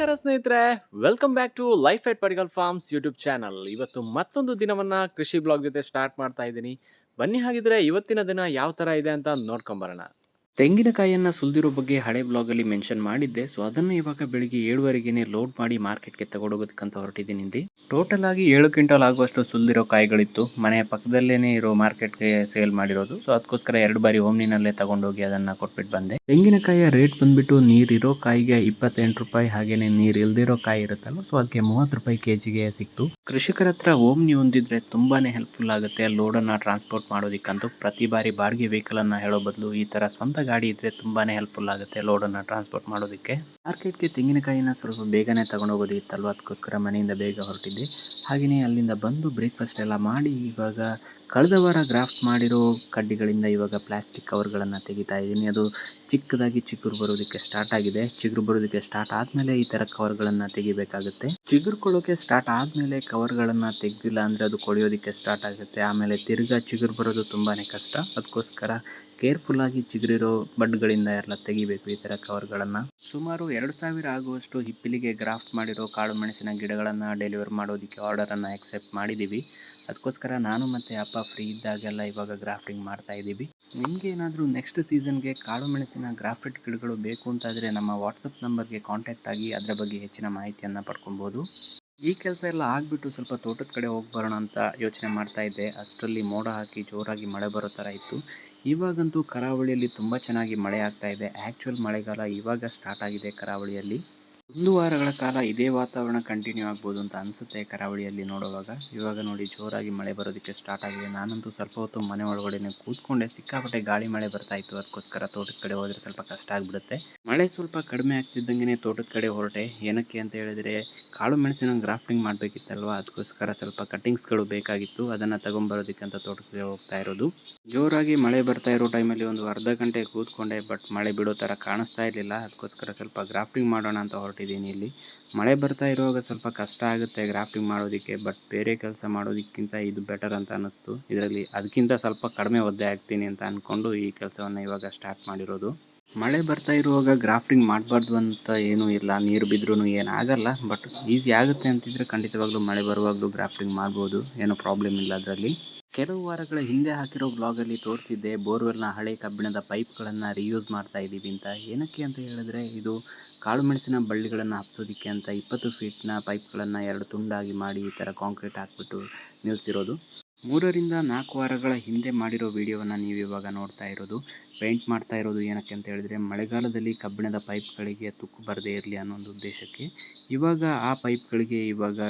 ನಮಸ್ಕಾರ ಸ್ನೇಹಿತರೆ. Welcome back to life at Padikal farms YouTube channel ಇವತ್ತು ಮತ್ತೊಂದು ದಿನವನ್ನ ಕೃಷಿ ಬ್ಲಾಗ್ ಜೊತೆ ಸ್ಟಾರ್ಟ್ ಮಾಡ್ತಾ ಇದ್ದೀನಿ. ಬನ್ನಿ ಹಾಗಿದ್ರೆ ಇವತ್ತಿನ ದಿನ ಯಾವ ತರ ಇದೆ ಅಂತ ನೋಡ್ಕೊಂಬರೋಣ. ತೆಂಗಿನಕಾಯಿಯನ್ನು ಸುಲ್ದಿರೋ ಬಗ್ಗೆ ಹಳೆ ಬ್ಲಾಗಲ್ಲಿ ಮೆನ್ಷನ್ ಮಾಡಿದ್ದೆ. ಸೊ ಅದನ್ನು ಇವಾಗ ಬೆಳಿಗ್ಗೆ ಏಳುವರೆಗೆ ಲೋಡ್ ಮಾಡಿ ಮಾರ್ಕೆಟ್ಗೆ ತಗೊಂಡೋಗೋದಕ್ಕಂತ ಹೊರಟಿದ್ದೀನಿ ಟೋಟಲ್ ಆಗಿ ಏಳು ಕ್ವಿಂಟಲ್ ಆಗುವಷ್ಟು ಸುಲಿದಿರೋ ಕಾಯಿಗಳಿತ್ತು. ಮನೆಯ ಪಕ್ಕದಲ್ಲೇನೆ ಇರೋ ಮಾರ್ಕೆಟ್ಗೆ ಸೇಲ್ ಮಾಡಿರೋದು. ಸೊ ಅದಕ್ಕೋಸ್ಕರ ಎರಡು ಬಾರಿ ಓಮ್ನಿನಲ್ಲೇ ತಗೊಂಡೋಗಿ ಅದನ್ನ ಕೊಟ್ಬಿಟ್ಟು ಬಂದೆ. ತೆಂಗಿನಕಾಯಿಯ ರೇಟ್ ಬಂದ್ಬಿಟ್ಟು ನೀರಿರೋ ಕಾಯಿಗೆ ಇಪ್ಪತ್ತೆಂಟು ರೂಪಾಯಿ ಹಾಗೇನೆ ನೀರು ಇಲ್ದಿರೋ ಕಾಯಿ ಇರುತ್ತಲ್ಲ ಸೊ ಅದಕ್ಕೆ ಮೂವತ್ತು ರೂಪಾಯಿ ಕೆಜಿಗೆ ಸಿಕ್ತು. ಕೃಷಿಕರ ಹತ್ರ ಓಮ್ನಿ ಹೊಂದಿದ್ರೆ ತುಂಬಾನೇ ಹೆಲ್ಪ್ಫುಲ್ ಆಗುತ್ತೆ. ಲೋಡನ್ನ ಟ್ರಾನ್ಸ್ಪೋರ್ಟ್ ಮಾಡೋದಿಕ್ಕಂತೂ ಪ್ರತಿ ಬಾರಿ ಬಾಡಿಗೆ ವೆಹಿಕಲ್ ಅನ್ನ ಹೇಳೋ ಬದಲು ಈ ತರ ಸ್ವಂತ ಗಾಡಿ ಇದ್ರೆ ತುಂಬಾನೇ ಹೆಲ್ಪ್ಫುಲ್ ಆಗುತ್ತೆ ಲೋಡನ್ನ ಟ್ರಾನ್ಸ್ಪೋರ್ಟ್ ಮಾಡೋದಕ್ಕೆ. ಮಾರ್ಕೆಟ್ಗೆ ತೆಂಗಿನಕಾಯಿನ ಸ್ವಲ್ಪ ಬೇಗನೆ ತಗೊಂಡೋಗೋದಿತ್ತಲ್ವ ಅದಕ್ಕೋಸ್ಕರ ಮನೆಯಿಂದ ಬೇಗ ಹೊರಟಿದ್ದೆ. ಹಾಗೆಯೇ ಅಲ್ಲಿಂದ ಬಂದು ಬ್ರೇಕ್ಫಾಸ್ಟ್ ಎಲ್ಲ ಮಾಡಿ ಇವಾಗ ಕಳೆದ ವಾರ ಗ್ರಾಫ್ಟ್ ಮಾಡಿರೋ ಕಡ್ಡಿಗಳಿಂದ ಇವಾಗ ಪ್ಲಾಸ್ಟಿಕ್ ಕವರ್ಗಳನ್ನು ತೆಗಿತಾ ಇದ್ದೀನಿ. ಅದು ಚಿಕ್ಕದಾಗಿ ಚಿಗುರು ಬರೋದಕ್ಕೆ ಸ್ಟಾರ್ಟ್ ಆಗಿದೆ. ಚಿಗುರು ಬರೋದಕ್ಕೆ ಸ್ಟಾರ್ಟ್ ಆದಮೇಲೆ ಈ ಥರ ಕವರ್ಗಳನ್ನು ತೆಗಿಬೇಕಾಗುತ್ತೆ. ಚಿಗುರು ಕೊಳೋಕೆ ಸ್ಟಾರ್ಟ್ ಆದಮೇಲೆ ಕವರ್ಗಳನ್ನು ತೆಗೆದಿಲ್ಲ ಅಂದರೆ ಅದು ಕೊಳೆಯೋದಕ್ಕೆ ಸ್ಟಾರ್ಟ್ ಆಗುತ್ತೆ. ಆಮೇಲೆ ತಿರ್ಗಾ ಚಿಗುರು ಬರೋದು ತುಂಬಾ ಕಷ್ಟ. ಅದಕ್ಕೋಸ್ಕರ ಕೇರ್ಫುಲ್ ಆಗಿ ಚಿಗುರಿರೋ ಬಡ್ಗಳಿಂದ ಎಲ್ಲ ತೆಗಿಬೇಕು ಈ ಥರ ಕವರ್ಗಳನ್ನು? ಸುಮಾರು ಎರಡು ಸಾವಿರ ಆಗುವಷ್ಟು ಹಿಪ್ಪಿಲಿಗೆ ಗ್ರಾಫ್ಟ್ ಮಾಡಿರೋ ಕಾಳು ಮೆಣಸಿನ ಗಿಡಗಳನ್ನು ಡೆಲಿವರ್ ಮಾಡೋದಕ್ಕೆ ಆರ್ಡರನ್ನು ಎಕ್ಸೆಪ್ಟ್ ಮಾಡಿದ್ದೀವಿ ಅದಕ್ಕೋಸ್ಕರ ನಾನು ಮತ್ತು ಅಪ್ಪ ಫ್ರೀ ಇದ್ದಾಗೆಲ್ಲ ಇವಾಗ ಗ್ರಾಫ್ಟಿಂಗ್ ಮಾಡ್ತಾ ಇದ್ದೀವಿ. ನಿಮಗೆ ಏನಾದರೂ ನೆಕ್ಸ್ಟ್ ಸೀಸನ್ಗೆ ಕಾಳು ಮೆಣಸಿನ ಗ್ರಾಫ್ಟ್ ಗಿಡಗಳು ಬೇಕು ಅಂತಾದರೆ ನಮ್ಮ ವಾಟ್ಸಪ್ ನಂಬರ್ಗೆ ಕಾಂಟ್ಯಾಕ್ಟ್ ಆಗಿ ಅದರ ಬಗ್ಗೆ ಹೆಚ್ಚಿನ ಮಾಹಿತಿಯನ್ನು ಪಡ್ಕೊಬೋದು. ಈ ಕೆಲಸ ಎಲ್ಲ ಆಗಿಬಿಟ್ಟು ಸ್ವಲ್ಪ ತೋಟದ ಕಡೆ ಹೋಗಿ ಬರೋಣ ಅಂತ ಯೋಚನೆ ಮಾಡ್ತಾ ಇದ್ದೆ. ಅಷ್ಟರಲ್ಲಿ ಮೋಡ ಹಾಕಿ ಜೋರಾಗಿ ಮಳೆ ಬರೋ ಥರ ಇತ್ತು. ಇವಾಗಂತೂ ಕರಾವಳಿಯಲ್ಲಿ ತುಂಬ ಚೆನ್ನಾಗಿ ಮಳೆ ಆಗ್ತಾ ಇದೆ. ಆ್ಯಕ್ಚುಯಲ್ ಮಳೆಗಾಲ ಇವಾಗ ಸ್ಟಾರ್ಟ್ ಆಗಿದೆ ಕರಾವಳಿಯಲ್ಲಿ. ಒಂದು ವಾರಗಳ ಕಾಲ ಇದೇ ವಾತಾವರಣ ಕಂಟಿನ್ಯೂ ಆಗ್ಬೋದು ಅಂತ ಅನಿಸುತ್ತೆ ಕರಾವಳಿಯಲ್ಲಿ ನೋಡುವಾಗ. ಇವಾಗ ನೋಡಿ ಜೋರಾಗಿ ಮಳೆ ಬರೋದಕ್ಕೆ ಸ್ಟಾರ್ಟ್ ಆಗಿದೆ. ನಾನಂತೂ ಸ್ವಲ್ಪ ಹೊತ್ತು ಮನೆ ಒಳಗಡೆನೆ ಕೂತ್ಕೊಂಡೆ. ಸಿಕ್ಕಾಪಟ್ಟೆ ಗಾಳಿ ಮಳೆ ಬರ್ತಾ ಇತ್ತು. ಅದಕ್ಕೋಸ್ಕರ ತೋಟದ ಕಡೆ ಹೋದರೆ ಸ್ವಲ್ಪ ಕಷ್ಟ ಆಗಿಬಿಡುತ್ತೆ. ಮಳೆ ಸ್ವಲ್ಪ ಕಡಿಮೆ ಆಗ್ತಿದ್ದಂಗೆ ತೋಟದ ಕಡೆ ಹೊರಟೆ. ಏನಕ್ಕೆ ಅಂತ ಹೇಳಿದರೆ ಕಾಳು ಮೆಣಸಿನ ಗ್ರಾಫ್ಟಿಂಗ್ ಮಾಡಬೇಕಿತ್ತಲ್ವ? ಅದಕ್ಕೋಸ್ಕರ ಸ್ವಲ್ಪ ಕಟ್ಟಿಂಗ್ಸ್ಗಳು ಬೇಕಾಗಿತ್ತು. ಅದನ್ನು ತಗೊಂಬರೋದಕ್ಕೆ ಅಂತ ತೋಟಕ್ಕೆ ಹೋಗ್ತಾ ಇರೋದು. ಜೋರಾಗಿ ಮಳೆ ಬರ್ತಾ ಇರೋ ಟೈಮಲ್ಲಿ ಒಂದು ಅರ್ಧ ಗಂಟೆ ಕೂತ್ಕೊಂಡೆ. ಬಟ್ ಮಳೆ ಬಿಡೋ ಥರ ಕಾಣಿಸ್ತಾ ಇರಲಿಲ್ಲ. ಅದಕ್ಕೋಸ್ಕರ ಸ್ವಲ್ಪ ಗ್ರಾಫ್ಟಿಂಗ್ ಮಾಡೋಣ ಅಂತ ಹೊರಟಿದ್ದೀನಿ ಇಲ್ಲಿ. ಮಳೆ ಬರ್ತಾ ಇರುವಾಗ ಸ್ವಲ್ಪ ಕಷ್ಟ ಆಗುತ್ತೆ ಗ್ರಾಫ್ಟಿಂಗ್ ಮಾಡೋದಕ್ಕೆ ಬಟ್ ಬೇರೆ ಕೆಲಸ ಮಾಡೋದಕ್ಕಿಂತ ಇದು ಬೆಟರ್ ಅಂತ ಅನ್ನಿಸ್ತು. ಇದರಲ್ಲಿ ಅದಕ್ಕಿಂತ ಸ್ವಲ್ಪ ಕಡಿಮೆ ಒದ್ದೆ ಆಗ್ತೀನಿ ಅಂತ ಅಂದ್ಕೊಂಡು ಈ ಕೆಲಸವನ್ನು ಇವಾಗ ಸ್ಟಾರ್ಟ್ ಮಾಡಿರೋದು. ಮಳೆ ಬರ್ತಾ ಇರುವಾಗ ಗ್ರಾಫ್ಟಿಂಗ್ ಮಾಡಬಾರ್ದು ಅಂತ ಏನೂ ಇಲ್ಲ. ನೀರು ಬಿದ್ರೂ ಏನಾಗಲ್ಲ ಬಟ್ ಈಸಿ ಆಗುತ್ತೆ ಅಂತಿದ್ರೆ ಖಂಡಿತವಾಗ್ಲೂ ಮಳೆ ಬರುವಾಗಲೂ ಗ್ರಾಫ್ಟಿಂಗ್ ಮಾಡ್ಬೋದು. ಏನೂ ಪ್ರಾಬ್ಲಮ್ ಇಲ್ಲ ಅದರಲ್ಲಿ. ಕೆಲವು ವಾರಗಳ ಹಿಂದೆ ಹಾಕಿರೋ ಬ್ಲಾಗಲ್ಲಿ ತೋರಿಸಿದ್ದೆ, ಬೋರ್ವೆಲ್ನ ಹಳೆ ಕಬ್ಬಿಣದ ಪೈಪ್ಗಳನ್ನು ರಿಯೂಸ್ ಮಾಡ್ತಾ ಇದ್ದೀವಿ ಅಂತ. ಏನಕ್ಕೆ ಅಂತ ಹೇಳಿದ್ರೆ, ಇದು ಕಾಳು ಮೆಣಸಿನ ಬಳ್ಳಿಗಳನ್ನು ಹಬ್ಸೋದಕ್ಕೆ ಅಂತ ಇಪ್ಪತ್ತು ಫೀಟ್ನ ಪೈಪ್ಗಳನ್ನು ಎರಡು ತುಂಡಾಗಿ ಮಾಡಿ ಈ ಥರ ಕಾಂಕ್ರೀಟ್ ಹಾಕ್ಬಿಟ್ಟು ನಿಲ್ಲಿಸಿರೋದು ಮೂರರಿಂದ ನಾಲ್ಕು ವಾರಗಳ ಹಿಂದೆ ಮಾಡಿರೋ ವಿಡಿಯೋವನ್ನು ನೀವು ಇವಾಗ ನೋಡ್ತಾ ಇರೋದು. ಪೇಂಟ್ ಮಾಡ್ತಾ ಇರೋದು ಏನಕ್ಕೆ ಅಂತ ಹೇಳಿದ್ರೆ ಮಳೆಗಾಲದಲ್ಲಿ ಕಬ್ಬಿಣದ ಪೈಪ್ಗಳಿಗೆ ತುಕ್ಕು ಬರದೇ ಇರಲಿ ಅನ್ನೋ ಒಂದು ಉದ್ದೇಶಕ್ಕೆ. ಇವಾಗ ಆ ಪೈಪ್ಗಳಿಗೆ ಇವಾಗ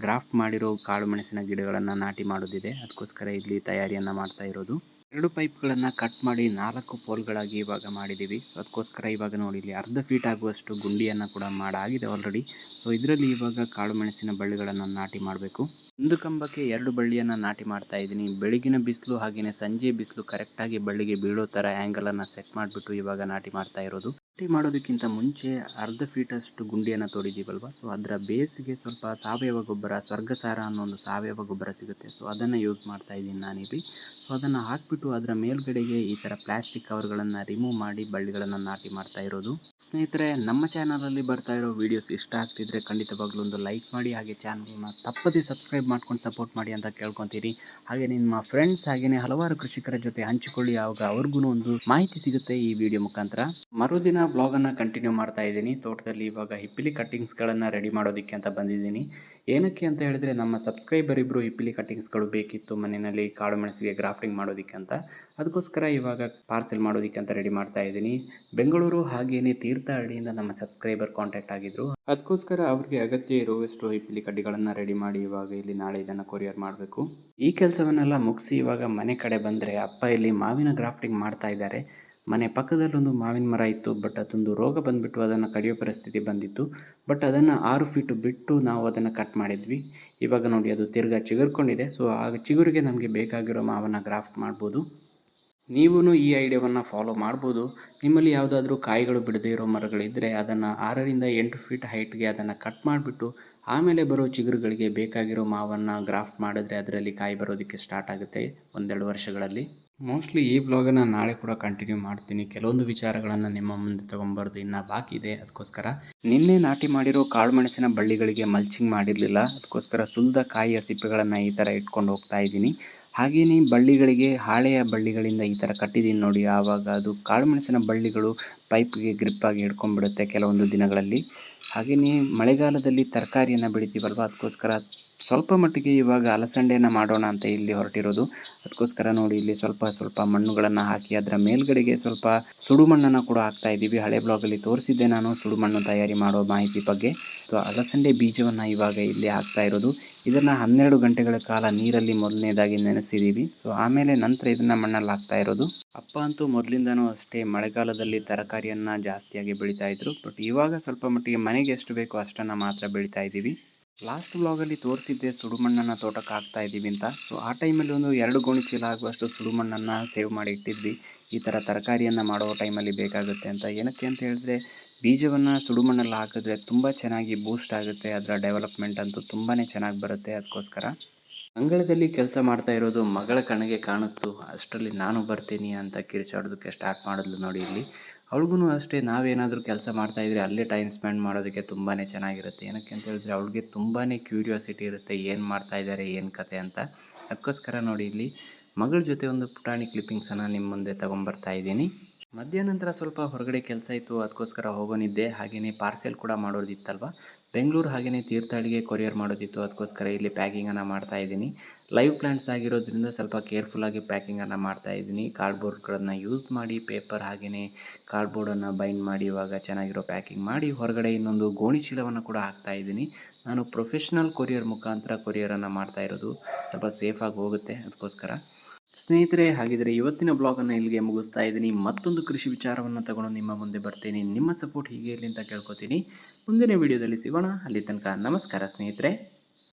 ಗ್ರಾಫ್ಟ್ ಮಾಡಿರೋ ಕಾಳು ಮೆಣಸಿನ ಗಿಡಗಳನ್ನು ನಾಟಿ ಮಾಡೋದಿದೆ. ಅದಕ್ಕೋಸ್ಕರ ಇಲ್ಲಿ ತಯಾರಿಯನ್ನು ಮಾಡ್ತಾ ಇರೋದು. ಎರಡು ಪೈಪ್ಗಳನ್ನು ಕಟ್ ಮಾಡಿ ನಾಲ್ಕು ಪೋಲ್ಗಳಾಗಿ ಇವಾಗ ಮಾಡಿದ್ದೀವಿ. ಅದಕ್ಕೋಸ್ಕರ ಇವಾಗ ನೋಡಿ, ಇಲ್ಲಿ ಅರ್ಧ ಫೀಟ್ ಆಗುವಷ್ಟು ಗುಂಡಿಯನ್ನು ಕೂಡ ಮಾಡಾಗಿದೆ ಆಲ್ರೆಡಿ ಸೊ ಇದರಲ್ಲಿ ಇವಾಗ ಕಾಳು ಮೆಣಸಿನ ಬಳ್ಳಿಗಳನ್ನು ನಾಟಿ ಮಾಡಬೇಕು. ಒಂದು ಕಂಬಕ್ಕೆ ಎರಡು ಬಳ್ಳಿಯನ್ನು ನಾಟಿ ಮಾಡ್ತಾ ಇದ್ದೀನಿ. ಬೆಳಗಿನ ಬಿಸಿಲು ಹಾಗೆಯೇ ಸಂಜೆ ಬಿಸಿಲು ಕರೆಕ್ಟಾಗಿ ಬಳ್ಳಿಗೆ ಬೀಳೋ ಥರ ಆ್ಯಂಗಲನ್ನು ಸೆಟ್ ಮಾಡಿಬಿಟ್ಟು ಇವಾಗ ನಾಟಿ ಮಾಡ್ತಾ ಇರೋದು. ನಾಟಿ ಮಾಡೋದಕ್ಕಿಂತ ಮುಂಚೆ ಅರ್ಧ ಫೀಟಷ್ಟು ಗುಂಡಿಯನ್ನು ತೋಡಿದ್ದೀವಲ್ವ? ಸೊ ಅದರ ಬೇಸಿಗೆ ಸ್ವಲ್ಪ ಸಾವಯವ ಗೊಬ್ಬರ, ಸ್ವರ್ಗಸಾರ ಅನ್ನೋ ಒಂದು ಸಾವಯವ ಗೊಬ್ಬರ ಸಿಗುತ್ತೆ. ಸೊ ಅದನ್ನು ಯೂಸ್ ಮಾಡ್ತಾ ಇದ್ದೀನಿ ನಾನಿಲ್ಲಿ. ಸೊ ಅದನ್ನು ಹಾಕ್ಬಿಟ್ಟು ಅದರ ಮೇಲ್ಗಡೆಗೆ ಈ ಥರ ಪ್ಲಾಸ್ಟಿಕ್ ಕವರ್ಗಳನ್ನು ರಿಮೂವ್ ಮಾಡಿ ಬಳ್ಳಿಗಳನ್ನು ನಾಟಿ ಮಾಡ್ತಾ ಇರೋದು. ಸ್ನೇಹಿತರೆ, ನಮ್ಮ ಚಾನಲಲ್ಲಿ ಬರ್ತಾ ಇರೋ ವೀಡಿಯೋಸ್ ಇಷ್ಟ ಆಗ್ತಿದ್ರೆ ಖಂಡಿತವಾಗ್ಲೂ ಒಂದು ಲೈಕ್ ಮಾಡಿ, ಹಾಗೆ ಚಾನಲ್ನ ತಪ್ಪದೇ ಸಬ್ಸ್ಕ್ರೈಬ್ ಮಾಡ್ಕೊಂಡು ಸಪೋರ್ಟ್ ಮಾಡಿ ಅಂತ ಕೇಳ್ಕೊತೀರಿ. ಹಾಗೆ ನಿಮ್ಮ ಫ್ರೆಂಡ್ಸ್ ಹಾಗೆಯೇ ಹಲವಾರು ಕೃಷಿಕರ ಜೊತೆ ಹಂಚಿಕೊಳ್ಳಿ, ಆವಾಗ ಅವ್ರಿಗೂ ಒಂದು ಮಾಹಿತಿ ಸಿಗುತ್ತೆ ಈ ವಿಡಿಯೋ ಮುಖಾಂತರ. ಮರುದಿನ ಬ್ಲಾಗನ್ನು ಕಂಟಿನ್ಯೂ ಮಾಡ್ತಾ ಇದ್ದೀನಿ. ತೋಟದಲ್ಲಿ ಇವಾಗ ಹಿಪ್ಪಿಲಿ ಕಟ್ಟಿಂಗ್ಸ್ಗಳನ್ನು ರೆಡಿ ಮಾಡೋದಕ್ಕೆ ಅಂತ ಬಂದಿದ್ದೀನಿ. ಏನಕ್ಕೆ ಅಂತ ಹೇಳಿದ್ರೆ, ನಮ್ಮ ಸಬ್ಸ್ಕ್ರೈಬರ್ ಇಬ್ಬರು ಹಿಪ್ಪಿಲಿ ಕಟ್ಟಿಂಗ್ಸ್ಗಳು ಬೇಕಿತ್ತು. ಮನೆಯಲ್ಲಿ ಕಾಳು ಮೆಣಸಿಗೆ ಗ್ರಾಫ್ಟಿಂಗ್ ಮಾಡೋದಕ್ಕೆ ಅಂತ. ಅದಕ್ಕೋಸ್ಕರ ಇವಾಗ ಪಾರ್ಸೆಲ್ ಮಾಡೋದಕ್ಕೆ ಅಂತ ರೆಡಿ ಮಾಡ್ತಾ ಇದ್ದೀನಿ. ಬೆಂಗಳೂರು ಹಾಗೇನೆ ತೀರ್ಥಹಳ್ಳಿಯಿಂದ ನಮ್ಮ ಸಬ್ಸ್ಕ್ರೈಬರ್ ಕಾಂಟ್ಯಾಕ್ಟ್ ಆಗಿದ್ರು. ಅದಕ್ಕೋಸ್ಕರ ಅವ್ರಿಗೆ ಅಗತ್ಯ ಇರುವಷ್ಟು ಹಿಪ್ಪಿಲಿ ಕಡ್ಡಿಗಳನ್ನು ರೆಡಿ ಮಾಡಿ ಇವಾಗ ಇಲ್ಲಿ ನಾಳೆ ಇದನ್ನು ಕೊರಿಯರ್ ಮಾಡಬೇಕು. ಈ ಕೆಲಸವನ್ನೆಲ್ಲ ಮುಗಿಸಿ ಇವಾಗ ಮನೆ ಕಡೆ ಬಂದರೆ ಅಪ್ಪ ಇಲ್ಲಿ ಮಾವಿನ ಗ್ರಾಫ್ಟಿಂಗ್ ಮಾಡ್ತಾ ಇದ್ದಾರೆ. ಮನೆ ಪಕ್ಕದಲ್ಲೊಂದು ಮಾವಿನ ಮರ ಇತ್ತು, ಬಟ್ ಅದೊಂದು ರೋಗ ಬಂದುಬಿಟ್ಟು ಅದನ್ನು ಕಡಿಯೋ ಪರಿಸ್ಥಿತಿ ಬಂದಿತ್ತು. ಬಟ್ ಅದನ್ನು ಆರು ಫೀಟು ಬಿಟ್ಟು ನಾವು ಅದನ್ನು ಕಟ್ ಮಾಡಿದ್ವಿ. ಇವಾಗ ನೋಡಿ, ಅದು ತಿರ್ಗಾ ಚಿಗುರ್ಕೊಂಡಿದೆ. ಸೊ ಆ ಚಿಗುರಿಗೆ ನಮಗೆ ಬೇಕಾಗಿರೋ ಮಾವನ್ನು ಗ್ರಾಫ್ಟ್ ಮಾಡ್ಬೋದು. ನೀವೂ ಈ ಐಡಿಯಾವನ್ನು ಫಾಲೋ ಮಾಡ್ಬೋದು. ನಿಮ್ಮಲ್ಲಿ ಯಾವುದಾದ್ರೂ ಕಾಯಿಗಳು ಬಿಡದೇ ಇರೋ ಮರಗಳಿದ್ದರೆ ಅದನ್ನು ಆರರಿಂದ ಎಂಟು ಫೀಟ್ ಹೈಟ್ಗೆ ಅದನ್ನು ಕಟ್ ಮಾಡಿಬಿಟ್ಟು, ಆಮೇಲೆ ಬರೋ ಚಿಗುರುಗಳಿಗೆ ಬೇಕಾಗಿರೋ ಮಾವನ್ನು ಗ್ರಾಫ್ಟ್ ಮಾಡಿದ್ರೆ ಅದರಲ್ಲಿ ಕಾಯಿ ಬರೋದಕ್ಕೆ ಸ್ಟಾರ್ಟ್ ಆಗುತ್ತೆ ಒಂದೆರಡು ವರ್ಷಗಳಲ್ಲಿ. ಮೋಸ್ಟ್ಲಿ ಈ ವ್ಲಾಗನ್ನ ನಾಳೆ ಕೂಡ ಕಂಟಿನ್ಯೂ ಮಾಡ್ತೀನಿ. ಕೆಲವೊಂದು ವಿಚಾರಗಳನ್ನು ನಿಮ್ಮ ಮುಂದೆ ತೊಗೊಂಬಾರ್ದು ಇನ್ನು ಬಾಕಿ ಇದೆ. ಅದಕ್ಕೋಸ್ಕರ ನಿನ್ನೆ ನಾಟಿ ಮಾಡಿರೋ ಕಾಳು ಮೆಣಸಿನ ಬಳ್ಳಿಗಳಿಗೆ ಮಲ್ಚಿಂಗ್ ಮಾಡಿರಲಿಲ್ಲ. ಅದಕ್ಕೋಸ್ಕರ ಸುಲಿದ ಕಾಯಿಯ ಸಿಪ್ಪೆಗಳನ್ನು ಈ ಥರ ಇಟ್ಕೊಂಡು ಹೋಗ್ತಾ ಇದ್ದೀನಿ. ಹಾಗೆಯೇ ಬಳ್ಳಿಗಳಿಗೆ ಹಾಳೆಯ ಬಳ್ಳಿಗಳಿಂದ ಈ ಥರ ಕಟ್ಟಿದ್ದೀನಿ ನೋಡಿ. ಆವಾಗ ಅದು ಕಾಳು ಮೆಣಸಿನ ಬಳ್ಳಿಗಳು ಪೈಪ್ಗೆ ಗ್ರಿಪ್ಪಾಗಿ ಹಿಡ್ಕೊಂಡ್ಬಿಡುತ್ತೆ ಕೆಲವೊಂದು ದಿನಗಳಲ್ಲಿ. ಹಾಗೆಯೇ ಮಳೆಗಾಲದಲ್ಲಿ ತರಕಾರಿಯನ್ನು ಬೆಳಿತೀವಲ್ವ? ಅದಕ್ಕೋಸ್ಕರ ಸ್ವಲ್ಪ ಮಟ್ಟಿಗೆ ಇವಾಗ ಅಲಸಂಡೆಯನ್ನು ಮಾಡೋಣ ಅಂತ ಇಲ್ಲಿ ಹೊರಟಿರೋದು. ಅದಕ್ಕೋಸ್ಕರ ನೋಡಿ ಇಲ್ಲಿ ಸ್ವಲ್ಪ ಸ್ವಲ್ಪ ಮಣ್ಣುಗಳನ್ನು ಹಾಕಿ ಅದರ ಮೇಲ್ಗಡೆಗೆ ಸ್ವಲ್ಪ ಸುಡು ಮಣ್ಣನ್ನು ಕೂಡ ಹಾಕ್ತಾ ಇದ್ದೀವಿ. ಹಳೆ ಬ್ಲಾಗಲ್ಲಿ ತೋರಿಸಿದ್ದೆ ನಾನು ಸುಡು ಮಣ್ಣು ತಯಾರಿ ಮಾಡೋ ಮಾಹಿತಿ ಬಗ್ಗೆ. ಸೊ ಅಲಸಂಡೆ ಬೀಜವನ್ನು ಇವಾಗ ಇಲ್ಲಿ ಹಾಕ್ತಾ ಇರೋದು. ಇದನ್ನು ಹನ್ನೆರಡು ಗಂಟೆಗಳ ಕಾಲ ನೀರಲ್ಲಿ ಮೊದಲನೇದಾಗಿ ನೆನೆಸಿದ್ದೀವಿ ಸೊ ಆಮೇಲೆ ನಂತರ ಇದನ್ನು ಮಣ್ಣಲ್ಲಿ ಹಾಕ್ತಾ ಇರೋದು. ಅಪ್ಪ ಅಂತೂ ಮೊದಲಿಂದನೂ ಅಷ್ಟೇ ಮಳೆಗಾಲದಲ್ಲಿ ತರಕಾರಿಯನ್ನು ಜಾಸ್ತಿಯಾಗಿ ಬೆಳೀತಾ ಇದ್ರು. ಬಟ್ ಇವಾಗ ಸ್ವಲ್ಪ ಮಟ್ಟಿಗೆ ಮನೆಗೆ ಎಷ್ಟು ಬೇಕೋ ಅಷ್ಟನ್ನು ಮಾತ್ರ ಬೆಳೀತಾ ಇದ್ದೀವಿ. ಲಾಸ್ಟ್ ಬ್ಲಾಗಲ್ಲಿ ತೋರಿಸಿದ್ದೆ ಸುಡುಮಣ್ಣನ್ನು ತೋಟಕ್ಕೆ ಹಾಕ್ತಾ ಇದ್ದೀವಿ ಅಂತ. ಸೊ ಆ ಟೈಮಲ್ಲಿ ಒಂದು ಎರಡು ಗೋಣಿ ಚೀಲ ಆಗುವಷ್ಟು ಸುಡುಮಣ್ಣನ್ನು ಸೇವ್ ಮಾಡಿ ಇಟ್ಟಿದ್ವಿ. ಈ ಥರ ತರಕಾರಿಯನ್ನು ಮಾಡೋ ಟೈಮಲ್ಲಿ ಬೇಕಾಗುತ್ತೆ ಅಂತ. ಏನಕ್ಕೆ ಅಂತ ಹೇಳಿದ್ರೆ, ಬೀಜವನ್ನು ಸುಡುಮಣ್ಣಲ್ಲಿ ಹಾಕಿದ್ರೆ ತುಂಬ ಚೆನ್ನಾಗಿ ಬೂಸ್ಟ್ ಆಗುತ್ತೆ. ಅದರ ಡೆವಲಪ್ಮೆಂಟ್ ಅಂತೂ ತುಂಬಾ ಚೆನ್ನಾಗಿ ಬರುತ್ತೆ. ಅದಕ್ಕೋಸ್ಕರ ಅಂಗಳದಲ್ಲಿ ಕೆಲಸ ಮಾಡ್ತಾ ಇರೋದು ಮಗಳ ಕಣ್ಣಿಗೆ ಕಾಣಿಸ್ತು. ಅಷ್ಟರಲ್ಲಿ ನಾನು ಬರ್ತೀನಿ ಅಂತ ಕಿರ್ಚಾಡೋದಕ್ಕೆ ಸ್ಟಾರ್ಟ್ ಮಾಡಿದ್ಲು ನೋಡಿ ಇಲ್ಲಿ. ಅವಳಿಗೂ ಅಷ್ಟೇ, ನಾವೇನಾದರೂ ಕೆಲಸ ಮಾಡ್ತಾ ಇದ್ರೆ ಅಲ್ಲೇ ಟೈಮ್ ಸ್ಪೆಂಡ್ ಮಾಡೋದಕ್ಕೆ ತುಂಬಾ ಚೆನ್ನಾಗಿರುತ್ತೆ. ಏನಕ್ಕೆ ಅಂತ ಹೇಳಿದ್ರೆ ಅವಳಿಗೆ ತುಂಬಾ ಕ್ಯೂರಿಯಾಸಿಟಿ ಇರುತ್ತೆ, ಏನು ಮಾಡ್ತಾ ಇದ್ದಾರೆ ಏನು ಕತೆ ಅಂತ. ಅದಕ್ಕೋಸ್ಕರ ನೋಡಿ ಇಲ್ಲಿ ಮಗಳ ಜೊತೆ ಒಂದು ಪುಟಾಣಿ ಕ್ಲಿಪ್ಪಿಂಗ್ಸನ್ನು ನಿಮ್ಮ ಮುಂದೆ ತೊಗೊಂಬರ್ತಾ ಇದ್ದೀನಿ. ಮಧ್ಯಾಹ್ನ ಸ್ವಲ್ಪ ಹೊರಗಡೆ ಕೆಲಸ ಇತ್ತು ಅದಕ್ಕೋಸ್ಕರ ಹೋಗೋನಿದ್ದೆ ಹಾಗೆಯೇ ಪಾರ್ಸೆಲ್ ಕೂಡ ಮಾಡೋದಿತ್ತಲ್ವ? ಬೆಂಗಳೂರು ಹಾಗೆಯೇ ತೀರ್ಥಹಳ್ಳಿಗೆ ಕೊರಿಯರ್ ಮಾಡೋದಿತ್ತು. ಅದಕ್ಕೋಸ್ಕರ ಇಲ್ಲಿ ಪ್ಯಾಕಿಂಗನ್ನು ಮಾಡ್ತಾ ಇದ್ದೀನಿ. ಲೈವ್ ಪ್ಲ್ಯಾಂಟ್ಸ್ ಆಗಿರೋದ್ರಿಂದ ಸ್ವಲ್ಪ ಕೇರ್ಫುಲ್ಲಾಗಿ ಪ್ಯಾಕಿಂಗನ್ನು ಮಾಡ್ತಾ ಇದ್ದೀನಿ. ಕಾರ್ಡ್ಬೋರ್ಡ್ಗಳನ್ನು ಯೂಸ್ ಮಾಡಿ ಪೇಪರ್ ಹಾಗೆಯೇ ಕಾರ್ಡ್ಬೋರ್ಡನ್ನು ಬೈಂಡ್ ಮಾಡಿ, ಇವಾಗ ಚೆನ್ನಾಗಿರೋ ಪ್ಯಾಕಿಂಗ್ ಮಾಡಿ, ಹೊರಗಡೆ ಇನ್ನೊಂದು ಗೋಣಿ ಚೀಲವನ್ನು ಕೂಡ ಹಾಕ್ತಾ ಇದ್ದೀನಿ. ನಾನು ಪ್ರೊಫೆಷ್ನಲ್ ಕೊರಿಯರ್ ಮುಖಾಂತರ ಕೊರಿಯರನ್ನು ಮಾಡ್ತಾ ಇರೋದು ಸ್ವಲ್ಪ ಸೇಫಾಗಿ ಹೋಗುತ್ತೆ. ಅದಕ್ಕೋಸ್ಕರ ಸ್ನೇಹಿತರೆ, ಹಾಗಿದ್ರೆ ಇವತ್ತಿನ ಬ್ಲಾಗನ್ನು ಇಲ್ಲಿಗೆ ಮುಗಿಸ್ತಾ ಇದ್ದೀನಿ. ಮತ್ತೊಂದು ಕೃಷಿ ವಿಚಾರವನ್ನು ತಗೊಂಡು ನಿಮ್ಮ ಮುಂದೆ ಬರ್ತೀನಿ. ನಿಮ್ಮ ಸಪೋರ್ಟ್ ಹೀಗೆ ಇರಲಿ ಅಂತ ಕೇಳ್ಕೊತೀನಿ. ಮುಂದಿನ ವಿಡಿಯೋದಲ್ಲಿ ಸಿಗೋಣ. ಅಲ್ಲಿ ತನಕ ನಮಸ್ಕಾರ ಸ್ನೇಹಿತರೆ.